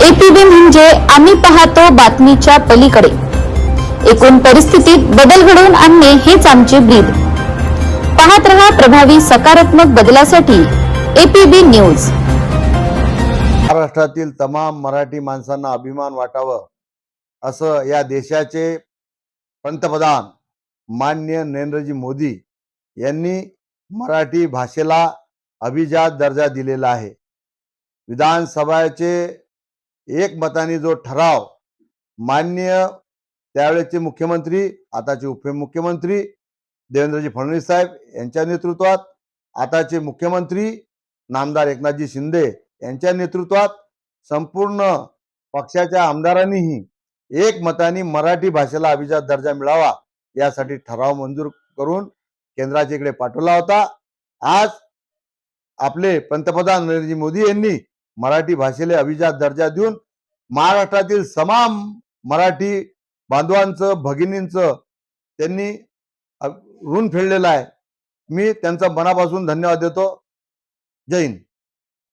APB म्हणजे आम्ही पाहतो बातमीच्या पलीकडे. एकूण परिस्थितीत बदल घडवून आणणे हेच आमचे ब्रीद. पाहत रहा प्रभावी सकारात्मक बदलासाठी एपीबी न्यूज. महाराष्ट्रातील तमाम मराठी माणसांना अभिमान वाटावं असं या देशाचे पंतप्रधान मान्य नरेंद्रजी मोदी यांनी मराठी भाषेला अभिजात दर्जा दिलेला आहे. विधानसभाचे एकमताने जो ठराव मान्य त्यावेळेचे मुख्यमंत्री आताचे उपमुख्यमंत्री देवेंद्रजी फडणवीस साहेब यांच्या नेतृत्वात आताचे मुख्यमंत्री नामदार एकनाथजी शिंदे यांच्या नेतृत्वात संपूर्ण पक्षाच्या आमदारांनीही एकमताने मराठी भाषेला अभिजात दर्जा मिळावा यासाठी ठराव मंजूर करून केंद्राच्या इकडे पाठवला होता. आज आपले पंतप्रधान नरेंद्र मोदी यांनी मराठी भाषेला अभिजात दर्जा देऊन महाराष्ट्रातील तमाम मराठी बांधवांचं भगिनींचं त्यांनी ऋण फेडलेलं आहे. मी त्यांचा मनापासून धन्यवाद देतो. जय हिंद.